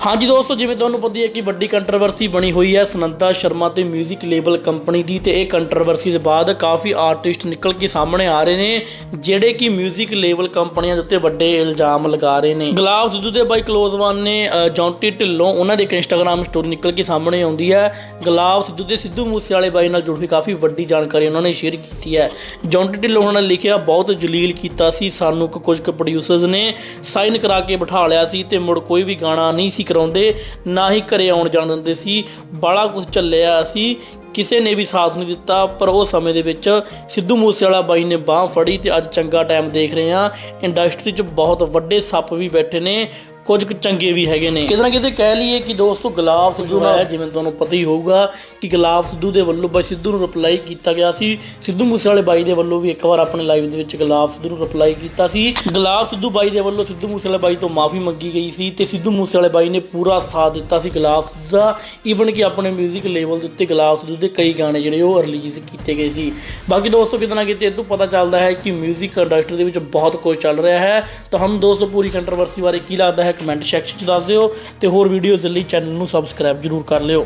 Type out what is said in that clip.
ਹਾਂਜੀ ਦੋਸਤੋ ਜਿਵੇਂ ਤੁਹਾਨੂੰ ਪਤਾ ਹੀ ਹੈ ਕਿ ਵੱਡੀ ਕੰਟਰੋਵਰਸੀ ਬਣੀ ਹੋਈ ਹੈ ਸੁਨੰਦਾ ਸ਼ਰਮਾ ਤੇ 뮤직 ਲੇਬਲ ਕੰਪਨੀ ਦੀ ਤੇ ਇਹ ਕੰਟਰੋਵਰਸੀ ਦੇ ਬਾਅਦ ਕਾਫੀ ਆਰਟਿਸਟ ਨਿਕਲ ਕੇ ਸਾਹਮਣੇ ਆ ਰਹੇ ਨੇ ਜਿਹੜੇ ਕਿ 뮤직 ਲੇਬਲ ਕੰਪਨੀਆਂ ਦੇ ਉੱਤੇ ਵੱਡੇ ਇਲਜ਼ਾਮ ਲਗਾ ਰਹੇ ਨੇ ਗੁਲਾਬ ਸਿੱਧੂ ਦੇ ਬਾਈ ਕਲੋਜ਼ ਵਨ ਨੇ ਅ, ਜੌਂਟੀ ਢਿੱਲੋਂ ਉਹਨਾਂ ਦੇ ਇੱਕ ਇੰਸਟਾਗ੍ਰam ਸਟੋਰੀ ਨਿਕਲ ਕੇ ਸਾਹਮਣੇ ਆਉਂਦੀ ਹੈ ਗੁਲਾਬ ਸਿੱਧੂ ਤੇ ਸਿੱਧੂ ਮੂਸੇ ਵਾਲੇ ਬਾਈ ਨਾਲ ਜੁੜੀ ਕਾਫੀ ਵੱਡੀ ਜਾਣਕਾਰੀ ਉਹਨਾਂ ਨੇ ਸ਼ੇਅਰ ਕੀਤੀ ਹੈ ਜੌਂਟੀ ਢਿੱਲੋਂ ਉਹਨਾਂ ਨੇ ਲਿਖਿਆ ਬਹੁਤ ਜਲੀਲ ਕੀਤਾ ਸੀ ਸਾਨੂੰ ਕੁ- ਕੁਝ ਕੁ ਪ੍ਰੋਡਿਊਸਰਸ ਨੇ ਸਾਈਨ ਕਰਾ ਕੇ ਬਿਠਾ ਲਿਆ ਸੀ ਤੇ ਮੁੜ ਕੋਈ ਵੀ ਗਾਣਾ ਨਹੀਂ ਸੀ ਕਰਾਉਂਦੇ, ਨਾ ਹੀ ਘਰੇ ਆਉਣ ਜਾਣ ਦਿੰਦੇ ਸੀ। ਬਾਲਾ ਕੁਝ ਚੱਲਿਆ ਸੀ। ਕਿਸੇ ਨੇ ਵੀ ਸਾਥ ਨਹੀਂ ਦਿੱਤਾ, ਪਰ ਉਹ ਸਮੇਂ ਦੇ ਵਿੱਚ ਸਿੱਧੂ ਮੂਸੇਵਾਲਾ ਬਾਈ ਨੇ ਬਾਹ ਫੜੀ ਤੇ ਅੱਜ ਚੰਗਾ ਟਾਈਮ ਦੇਖ ਰਹੇ ਆ ਇੰਡਸਟਰੀ 'ਚ ਬਹੁਤ ਵੱਡੇ ਸੱਪ ਵੀ ਬੈਠੇ ਨੇ। ਕੁਝ ਕੁ ਚੰਗੇ ਵੀ ਹੈਗੇ ਨੇ ਕਿਤੇ ਨਾ ਕਿਤੇ ਕਹਿ ਲਈਏ ਕਿ ਦੋਸਤੋ ਗੁਲਾਬ ਸਿੱਧੂ ਹੈ ਜਿਵੇਂ ਤੁਹਾਨੂੰ ਪਤਾ ਹੀ ਹੋਊਗਾ ਕਿ ਗੁਲਾਬ ਸਿੱਧੂ ਦੇ ਵੱਲੋਂ ਬਾਈ ਸਿੱਧੂ ਨੂੰ ਰਿਪਲਾਈ ਕੀਤਾ ਗਿਆ ਸੀ ਸਿੱਧੂ ਮੂਸੇਵਾਲੇ ਬਾਈ ਦੇ ਵੱਲੋਂ ਵੀ ਇੱਕ ਵਾਰ ਆਪਣੇ ਲਾਈਵ ਦੇ ਵਿੱਚ ਗੁਲਾਬ ਸਿੱਧੂ ਨੂੰ ਰਿਪਲਾਈ ਕੀਤਾ ਸੀ ਗੁਲਾਬ ਸਿੱਧੂ ਬਾਈ ਦੇ ਵੱਲੋਂ ਸਿੱਧੂ ਮੂਸੇਵਾਲੇ ਬਾਈ ਤੋਂ ਮਾਫੀ ਮੰਗੀ ਗਈ ਸੀ ਤੇ ਸਿੱਧੂ ਮੂਸੇਵਾਲੇ ਬਾਈ ਨੇ ਪੂਰਾ ਸਾਥ ਦਿੱਤਾ ਸੀ ਗੁਲਾਬ ਸਿੱਧੂ ਦਾ ਈਵਨ ਕਿ ਆਪਣੇ 뮤직 ਲੈਵਲ ਦੇ ਉੱਤੇ ਗੁਲਾਬ ਸਿੱਧੂ ਦੇ ਕਈ ਗਾਣੇ ਜਿਹੜੇ ਉਹ ਰਿਲੀਜ਼ ਕੀਤੇ ਗਏ ਸੀ ਬਾਕੀ ਦੋਸਤੋ ਕਿਤੇ ਨਾ ਕਿਤੇ ਇਹ ਤੋਂ ਪਤਾ ਚੱਲਦਾ ਹੈ ਕਿ 뮤직 ਇੰਡਸਟਰੀ ਦੇ ਵਿੱਚ ਬਹੁਤ ਕੁਝ ਚੱਲ ਰਿਹਾ ਹੈ ਤੁਹਾਨੂੰ ਦੋਸਤੋ ਪੂਰੀ ਕੰਟਰੋਵਰਸੀ ਬਾਰੇ ਕੀ ਲੱਗਦਾ ਹੈ ਕਮੈਂਟ ਸੈਕਸ਼ਨ 'ਚ ਦੱਸ ਦਿਓ ਤੇ ਹੋਰ ਵੀਡੀਓਜ਼ ਲਈ ਚੈਨਲ ਨੂੰ ਸਬਸਕ੍ਰਾਈਬ ਜ਼ਰੂਰ ਕਰ ਲਿਓ।